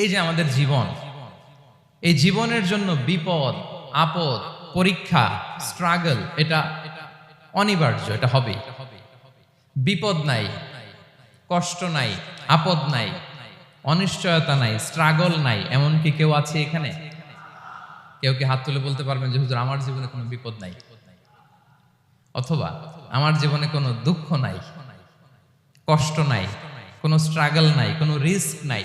এই যে আমাদের জীবন, এই জীবনের জন্য বিপদ, আপদ, পরীক্ষা স্ট্রাগল এটা অনিবার্য, এটা হবে বিপদ নাই, কষ্ট নাই, আপদ নাই, অনিশ্চয়তা নাই স্ট্রাগল নাই এমন কি কেউ আছে এখানে? কেউ কি হাত তুলে বলতে পারবেন যে, হুজুর, আমার জীবনে কোনো বিপদ নাই? অথবা, আমার জীবনে কোনো দুঃখ নাই, কষ্ট নাই, কোনো স্ট্রাগল নাই, কোনো রিস্ক নাই?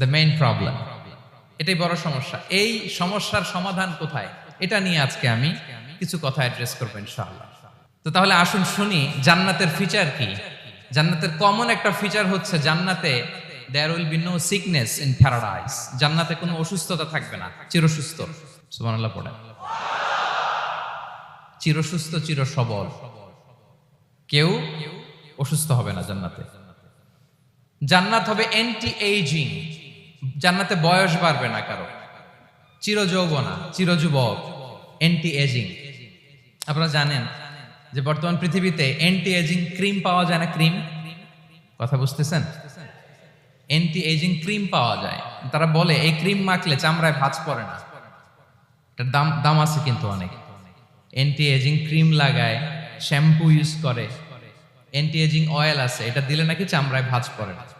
the main problem এটাই বড় সমস্যা। এই সমস্যার সমাধান কোথায়? এটা নিয়ে আজকে আমি কিছু কথা অ্যাড্রেস করব ইনশাআল্লাহ। তো তাহলে আসুন শুনি, জান্নাতের ফিচার কি? জান্নাতের কমন একটা ফিচার হচ্ছে জান্নাতে there will be no sickness in paradise জান্নাতে কোনো অসুস্থতা থাকবে না, চিরসুস্থ। সুবহানাল্লাহ পড়ে চিরসুস্থ চির সবল কেউ অসুস্থ হবে না জান্নাতে। জান্নাত হবে অ্যান্টি এইজিং জান্নাতে বয়স বাড়বে না কারও। চির যৌবনা চির যুবক অ্যান্টি এজিং আপনারা জানেন যে বর্তমান পৃথিবীতে অ্যান্টি এজিং ক্রিম পাওয়া যায় না ক্রিম কথা বুঝতেছেন? অ্যান্টি এজিং ক্রিম পাওয়া যায়। তারা বলে, এই ক্রিম মাখলে চামড়ায় ভাঁজ পড়ে না। এটার দাম দাম আছে কিন্তু অনেক। অ্যান্টি এজিং ক্রিম লাগায় শ্যাম্পু ইউজ করে। অ্যান্টি এজিং অয়েল আছে, এটা দিলে নাকি চামড়ায় ভাঁজ পড়ে না।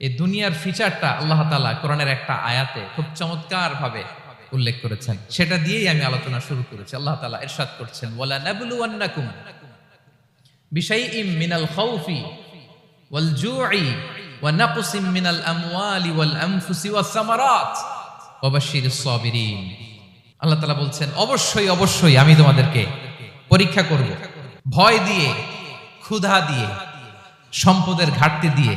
এই দুনিয়ার ফিচারটা আল্লাহ তালা কোরআনের একটা আয়াতে খুব চমৎকার ভাবে উল্লেখ করেছেন। সেটা দিয়েই আমি আলোচনা শুরু করেছি। আল্লাহ তাআলা ইরশাদ করছেন ওয়ালা নাবলুওয়ান্নাকুম বিশাইইম মিনাল খাউফি ওয়াল জু'i ওয়া নাকসিম মিনাল আমওয়ালি ওয়াল আনফুসি ওয়াস সামারাত ওয়া বাশশিরিস সাবিরিন। আল্লাহ তাআলা বলছেন, অবশ্যই অবশ্যই আমি তোমাদেরকে পরীক্ষা করব। ভয় দিয়ে, ক্ষুধা দিয়ে, সম্পদের ঘাটতি দিয়ে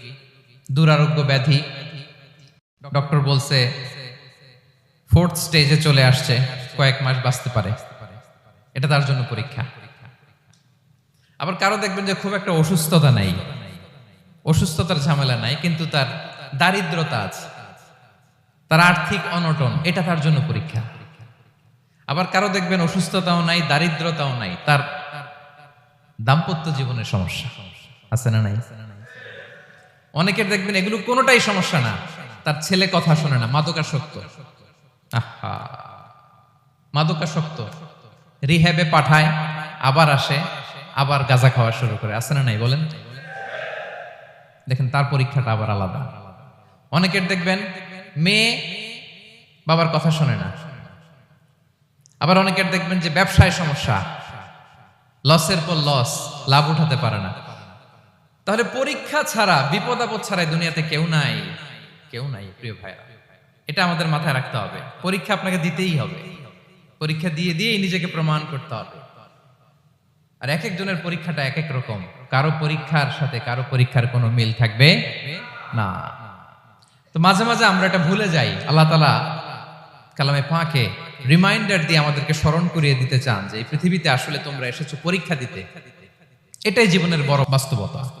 দুরারোগ্য ব্যাধি। ডক্টর বলছে, ফোর্থ স্টেজে চলে আসছে, কয়েক মাস বাঁচতে পারে। এটা তার জন্য পরীক্ষা। আবার কারও দেখবেন যে খুব একটা অসুস্থতা নাই। অসুস্থতার ঝামেলা নাই, কিন্তু তার দারিদ্রতা আছে। তার আর্থিক অনটন, এটা তার জন্য পরীক্ষা। আবার কারও দেখবেন অসুস্থতাও নাই, দারিদ্রতাও নাই, তার দাম্পত্য জীবনের সমস্যা। আছে না নাই? অনেকের দেখবেন এগুলো কোনোটাই সমস্যা না। তার ছেলে কথা শোনে না, মাদকাসক্ত। আহা। মাদকাসক্ত। রিহ্যাবে পাঠায়, আবার আসে, আবার গাঁজা খাওয়া শুরু করে। আছে না নাই, বলেন? দেখেন, তার পরীক্ষাটা আবার আলাদা। অনেকের দেখবেন মেয়ে বাবার কথা শোনে না। আবার অনেকের দেখবেন যে ব্যবসায় সমস্যা। লসের পর লস, লাভ উঠাতে পারে না। তাহলে পরীক্ষা ছাড়া, বিপদ আপদ ছাড়া এই দুনিয়াতে কেউ নাই। কেউ নাই, প্রিয় ভাইরা এটা আমাদের মাথায় রাখতে হবে। পরীক্ষা আপনাকে দিতেই হবে। পরীক্ষা দিয়ে দিয়েই নিজেকে প্রমাণ করতে হবে। আর এক একজনের পরীক্ষাটা এক এক রকম। কারও পরীক্ষার সাথে কারও পরীক্ষার কোনো মিল থাকবে না। তো মাঝে মাঝে আমরা এটা ভুলে যাই। আল্লাহ তালা কালামে পাকে রিমাইন্ডার দিয়ে আমাদেরকে স্মরণ করিয়ে দিতে চান যে, এই পৃথিবীতে আসলে তোমরা এসেছ পরীক্ষা দিতে। এটাই জীবনের বড় বাস্তবতা।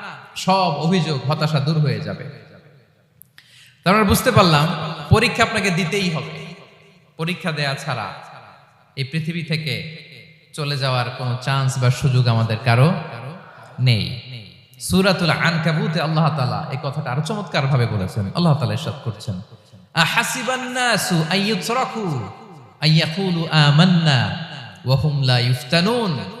সব অভিযোগ, হতাশা দূর হয়ে যাবে। তার মানে বুঝতে পারলাম, পরীক্ষা আপনাকে দিতেই হবে। পরীক্ষা দেয়া ছাড়া এই পৃথিবী থেকে চলে যাওয়ার কোনো চান্স বা সুযোগ আমাদের কারও নেই। সুরাতুল আনকাবুতে আল্লাহ তাআলা এই কথাটা আরও চমৎকার ভাবে বলেছেন। আল্লাহ তাআলা ইরশাদ করছেন। আহাসিবান নাসু আইয়ুতরাকু আইয়াকুলু আমান্না, ওয়া হুম লা ইফতানুন।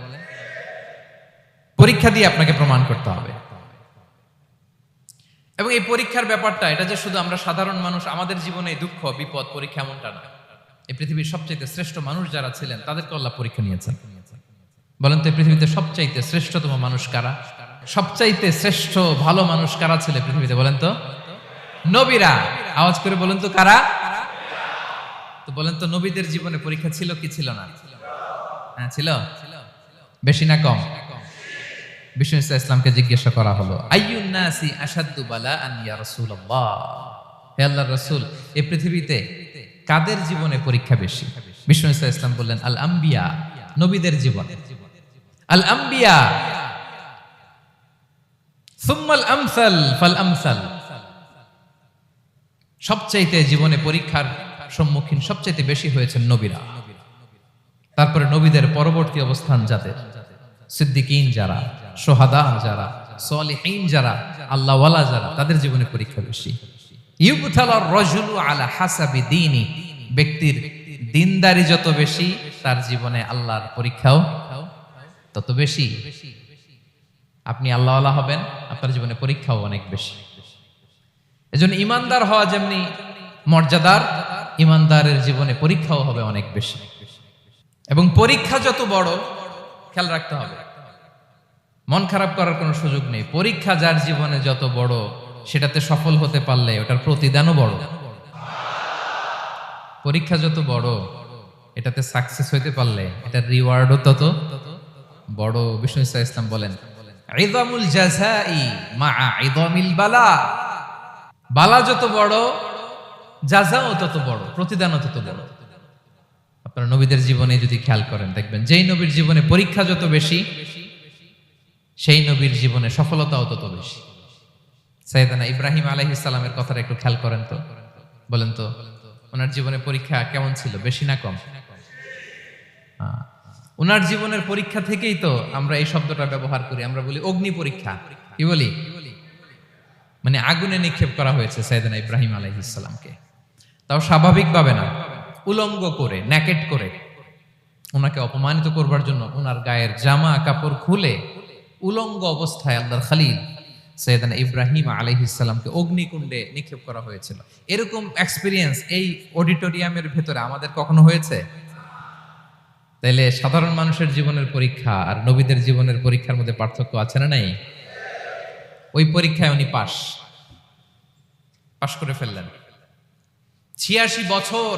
পরীক্ষা দিয়ে আপনাকে প্রমাণ করতে হবে। এবং এই পরীক্ষার ব্যাপারটা, এটা যে শুধু আমরা সাধারণ মানুষ, আমাদের জীবনে দুঃখ, বিপদ, পরীক্ষা এমনটা না। এই পৃথিবীর সবচাইতে শ্রেষ্ঠ মানুষ যারা ছিলেন, তাদেরকে আল্লাহ পরীক্ষা নিয়েছেন। বলেন তো, এই পৃথিবীতে সবচাইতে শ্রেষ্ঠতম মানুষ কারা? সবচাইতে শ্রেষ্ঠ, ভালো মানুষ কারা ছিল পৃথিবীতে, বলেন তো? নবীরা। আওয়াজ করে বলেন তো, কারা? তো বলেন তো, নবীদের জীবনে পরীক্ষা ছিল কি ছিল না? হ্যাঁ ছিল। বেশি না কম? বিষ্ণু ইসা ইসলামকে জিজ্ঞাসা করা হলো, আইয়ুন নাসি আসাদ্দু বালা আন ইয়া রাসূলুল্লাহ? হে আল্লাহর রাসূল এই পৃথিবীতে কাদের জীবনে পরীক্ষা বেশি? ইসলাম বললেন, আল আম্বিয়া, নবীদের জীবন। আল আম্বিয়া। সুম্মাল আমসাল, ফাল আমসাল। সবচাইতে জীবনে পরীক্ষার সম্মুখীন সবচাইতে বেশি হয়েছেন নবীরা। তারপরে নবীদের পরবর্তী অবস্থান যাদের? সিদ্দিকিন যারা, সোহাদা যারা, সলিহীন যারা, আল্লাহওয়ালা যারা, তাদের জীবনে পরীক্ষা বেশি। ইউবতালার রজুলু আলা হাসাবি দিনই ব্যক্তির দিনদারি যত বেশি, তার জীবনে আল্লাহর পরীক্ষাও তত বেশি। আপনি আল্লাহওয়ালা হবেন, আপনার জীবনে পরীক্ষাও অনেক বেশি। এজন্য ইমানদার হওয়া যেমনি মর্যাদার, ইমানদারের জীবনে পরীক্ষাও হবে অনেক বেশি। এবং পরীক্ষা যত বড় খেয়াল রাখতে হবে। মন খারাপ করার কোনো সুযোগ নেই। পরীক্ষা যার জীবনে যত বড়, সেটাতে সফল হতে পারলে ওটার প্রতিদানও বড়। পরীক্ষা যত বড়, এটাতে সাকসেস হইতে পারলে এটার রিওয়ার্ডও তত বড়। বিষ্ণু ইসা ইসলাম বলেন মা বালা। বালা যত বড় জাযাও তত বড়, প্রতিদানও তত বড়। আপনারা নবীদের জীবনে যদি খেয়াল করেন, দেখবেন যেই নবীর জীবনে পরীক্ষা যত বেশি, সেই নবীর জীবনে সফলতাও তত বেশি। সাইদানা ইব্রাহিম আলাইহিস সালামের কথাটা একটু খেয়াল করেন তো। বলেন তো, ওনার জীবনে পরীক্ষা কেমন ছিল, বেশি না কম। ওনার জীবনের পরীক্ষা থেকেই তো আমরা এই শব্দটা ব্যবহার করি, আমরা বলি অগ্নি পরীক্ষা। কি বলি? মানে আগুনে নিক্ষেপ করা হয়েছে সাইদানা ইব্রাহিম আলাইহিস সালামকে। তাও স্বাভাবিকভাবে না। উলঙ্গ করে ন্যাকেট করে, ওনাকে অপমানিত করবার জন্য ওনার গায়ের জামা, কাপড় খুলে উলঙ্গ অবস্থায় আল্লাহর খালিল সৈয়দানা ইব্রাহিম আলহিসাল্লামকে অগ্নিকুণ্ডে নিক্ষেপ করা হয়েছিল। এরকম এক্সপিরিয়েন্স এই অডিটোরিয়ামের ভেতরে আমাদের কখনো হয়েছে? তাইলে সাধারণ মানুষের জীবনের পরীক্ষা আর নবীদের জীবনের পরীক্ষার মধ্যে পার্থক্য আছে না নাই? ওই পরীক্ষায় উনি পাশ পাশ করে ফেললেন। ছিয়াশি বছর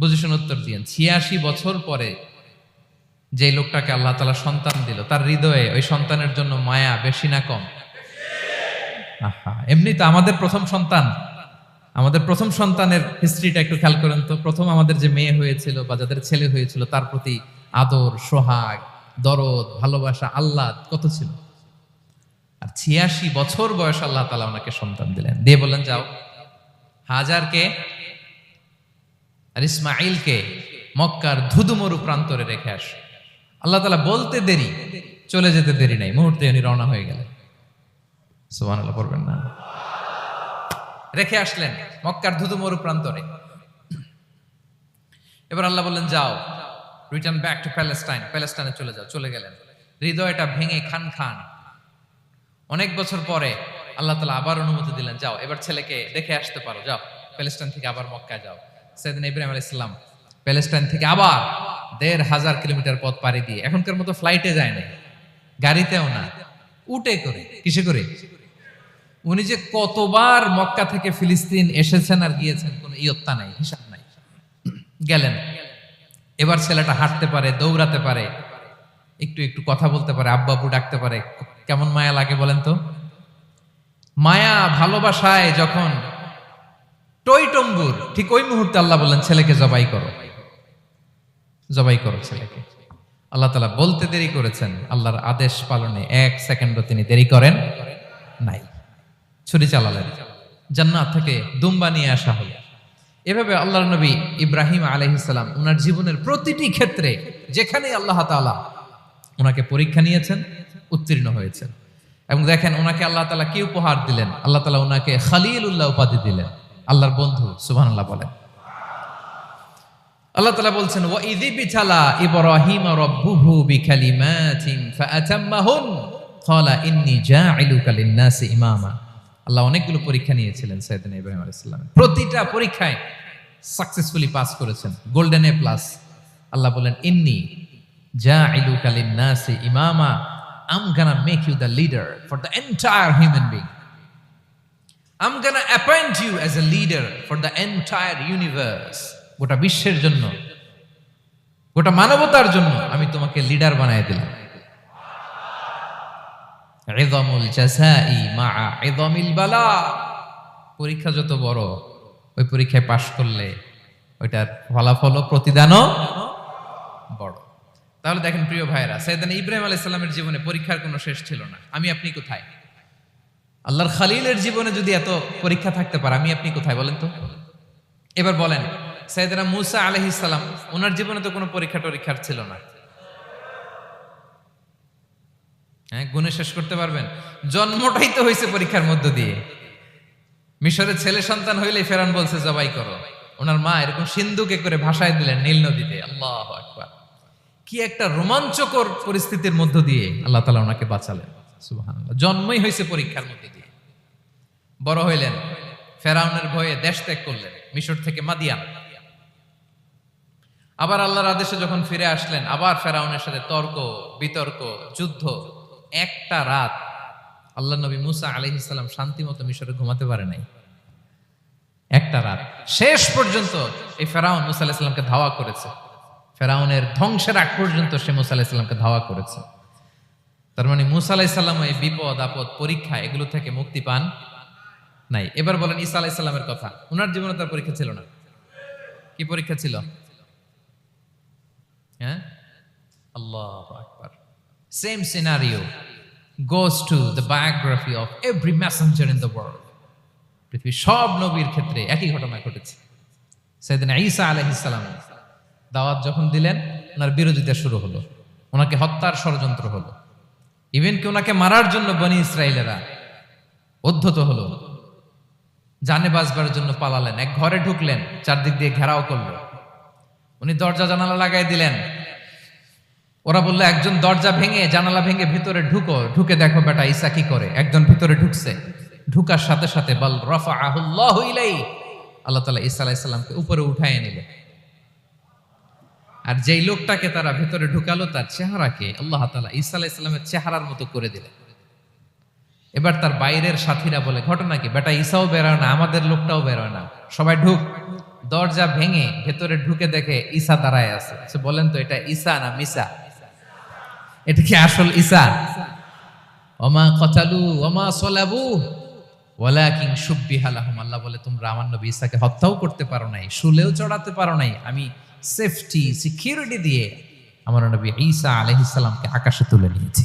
বুঝেছেন উত্তর দিয়েন ছিয়াশি বছর পরে যে লোকটাকে আল্লাহ তালা সন্তান দিল, তার হৃদয়ে ওই সন্তানের জন্য মায়া বেশি না কম? আহা এমনি তো আমাদের প্রথম সন্তান, আমাদের প্রথম সন্তানের হিস্ট্রিটা একটু খেয়াল করেন তো। প্রথম আমাদের যে মেয়ে হয়েছিল বা যাদের ছেলে হয়েছিল, তার প্রতি আদর, সোহাগ, দরদ, ভালোবাসা, আহ্লাদ কত ছিল? আর ছিয়াশি বছর বয়স আল্লাহ তালা ওনাকে সন্তান দিলেন। দিয়ে বললেন, যাও। হাজারকে আর ইসমাইলকে মক্কার ধুধুমরু প্রান্তরে রেখে আস। আল্লাহ তালা বলতে দেরি, চলে যেতে দেরি নাই। মুহূর্তে উনি রওনা হয়ে গেলেন। সুবান আল্লাহ পড়বেন না। রেখে আসলেন মক্কার ধুধুমরু প্রান্তরে। এবার আল্লাহ বললেন, যাও রিটার্ন ব্যাক টু প্যালেস্টাইন প্যালেস্টাইনে চলে যাও। চলে গেলেন। হৃদয়টা ভেঙে খান খান। অনেক বছর পরে আল্লাহ তালা আবার অনুমতি দিলেন, যাও, এবার ছেলেকে দেখে আসতে পারো। যাও প্যালেস্টাইন থেকে আবার মক্কায় যাও। সেদিন ইব্রাহিম আলাইহিস সালাম প্যালেস্টাইন থেকে আবার দেড় হাজার কিলোমিটার পথ পাড়ি দিয়ে এখনকার মতো ফ্লাইটে যায় না গাড়িতেও না উটে করে, কিসে করে? উনি যে কতবার মক্কা থেকে ফিলিস্তিন এসেছেন আর গিয়েছেন কোনো ইয়ত্তা নাই, হিসাব নাই। গেলেন। এবার ছেলেটা হাঁটতে পারে, দৌড়াতে পারে, একটু একটু কথা বলতে পারে আব্বা আব্বু ডাকতে পারে, কেমন মায়া লাগে বলেন তো? মায়া ভালোবাসায় যখন টইটম্বুর ঠিক ওই মুহূর্তে আল্লাহ বললেন, ছেলেকে জবাই করো। জবাই করো ছেলেকে। আল্লাহ তালা বলতে দেরি করেছেন। আল্লাহর আদেশ পালনে এক সেকেন্ডও তিনি দেরি করেন নাই। ছুরি চালালেন। জান্নাত থেকে দুম্বা নিয়ে আসা হলো। এভাবে আল্লাহর নবী ইব্রাহিম আলহিসাল্লাম ওনার জীবনের প্রতিটি ক্ষেত্রে যেখানে আল্লাহ তাআলা ওনাকে পরীক্ষা নিয়েছেন, উত্তীর্ণ হয়েছেন। এবং দেখেন ওনাকে আল্লাহ তালা কি উপহার দিলেন? আল্লাহ তালা ওনাকে খালিল উল্লাহ উপাধি দিলেন। আল্লাহর বন্ধু আল্লাহ বলেন। আল্লাহ তাআলা বলছেন, ওয়া ইযি বিতালা ইব্রাহিম রাব্বুহু বিকালিমাতিন ফাআতাম্মাহুন। ক্বালা, ইন্নী জাইলুকা লিন-নাসি ইমামা। আল্লাহ অনেকগুলো পরীক্ষা নিয়েছিলেন সাইয়েদনা ইব্রাহিম আলাইহিস সালাম। প্রতিটা পরীক্ষায় সাকসেসফুলি পাস করেছেন গোল্ডেন এ প্লাস আল্লাহ বলেন, ইন্নী জাইলুকা লিন-নাসি ইমামা। I'm gonna make you the leader for the entire human being. I'm gonna appoint you as a leader for the entire universe. গোটা বিশ্বের জন্য। গোটা মানবতার জন্য আমি তোমাকে লিডার বানায় দিলাম। ইযমুল জাযাই মা বালা। পরীক্ষা যত বড়, ওই পরীক্ষায় পাশ করলে ওইটার ফলাফল প্রতিদানও বড়। তাহলে দেখেন প্রিয় ভাইরা সৈয়দান ইব্রাহিম আলাইহিস সালামের জীবনে পরীক্ষার কোনো শেষ ছিল না। আমি, আপনি কোথায়? আল্লাহর খালিলের জীবনে যদি এত পরীক্ষা থাকতে পারে, আমি, আপনি কোথায় বলেন তো? এবার বলেন সৈয়দনা মুসা আলাইহিস সালাম, ওনার জীবনে তো কোনো পরীক্ষা টরীক্ষার ছিল না। হ্যাঁ গুণে শেষ করতে পারবেন। জন্মটাই তো হয়েছে পরীক্ষার মধ্য দিয়ে। মিশরের ছেলে সন্তান হইলেই ফেরান বলছে, জবাই করো। ওনার মা এরকম সিন্ধুকে করে ভাষায় দিলেন নীল নদীতে। আল্লাহ আকবার। কি একটা রোমাঞ্চকর পরিস্থিতির মধ্য দিয়ে আল্লাহ তালা ওনাকে বাঁচালেন। জন্মই হয়েছে পরীক্ষার মধ্যে। বড় হইলেন। ফেরাউনের ভয়ে দেশ ত্যাগ করলেন, মিশর থেকে মাদিয়ান আবার আল্লাহর আদেশে যখন ফিরে আসলেন, আবার ফেরাউনের সাথে তর্ক, বিতর্ক, যুদ্ধ, একটা রাত আল্লাহ নবী মুসা আলহিসাল্লাম শান্তি মতো মিশরে ঘুমাতে পারে নাই। একটা রাত। শেষ পর্যন্ত এই ফেরাউন মুসা আলাহিসাল্লামকে ধাওয়া করেছে। ফেরাউনের ধ্বংসের আগ পর্যন্ত সে মুসা আলাহিসাল্লামকে ধাওয়া করেছে। তার মানে মুসা আলাহিসাল্লাম এই বিপদ, আপদ, পরীক্ষা, এগুলো থেকে মুক্তি পান। নাই। এবার বলেন, ঈসা আলাহিসাল্লামের কথা। ওনার জীবনে তার পরীক্ষা ছিল না। কি পরীক্ষা ছিল? হ্যাঁ? আল্লাহ আকবার। Same scenario goes to the biography of every messenger in the world পৃথিবীর সব নবীর ক্ষেত্রে একই ঘটনা ঘটেছে। সেদিন ঈসা আলহিসাল্লাম দাওয়াত যখন দিলেন, ওনার বিরোধিতা শুরু হলো। ওনাকে হত্যার ষড়যন্ত্র হলো। ইভেন কি ওনাকে মারার জন্য বনি ইসরায়েলেরা উদ্ধত হলো। জানে বাঁচবার জন্য পালালেন। এক ঘরে ঢুকলেন, চারদিক দিয়ে ঘেরাও করল। উনি দরজা জানালা লাগাই দিলেন। ওরা বলল, একজন দরজা ভেঙে, জানালা ভেঙে ভিতরে ঢুকো। ঢুকে দেখো বেটা ঈসা কি করে। একজন ভিতরে ঢুকছে। ঢুকার সাথে সাথে বল রফা আহুল্লাহ ইলাই আল্লাহ তালা ঈসা আলাইসাল্লামকে উপরে উঠায় নিলেন। আর যেই লোকটাকে তারা ভেতরে ঢুকালো, তার চেহারাকে আল্লাহ তালা ঈসা আলাইসাল্লামের চেহারার মতো করে দিলেন। এবার তার বাইরের সাথীরা বলে, ঘটনা কি? বেটা ঈসাও বেরোয় না, আমাদের লোকটাও বেরোয় না। সবাই ঢুক। দরজা ভেঙে ভেতরে ঢুকে দেখে ঈসা দাঁড়ায় আছে। সে বলেন তো, এটা ঈসা না মিসা এটা কি আসল ঈসা ওমা কতালু, ওমা সলাবু। ওয়ালাকিন সুব্বিহা লাহুম। আল্লাহ বলে, তোমরা আমার নবী ঈসাকে হত্যাও করতে পারো নাই, শুলেও চড়াতে পারো নাই। আমি সেফটি সিকিউরিটি দিয়ে আমার নবী ঈসা আলাইহিস আকাশে তুলে নিয়েছি।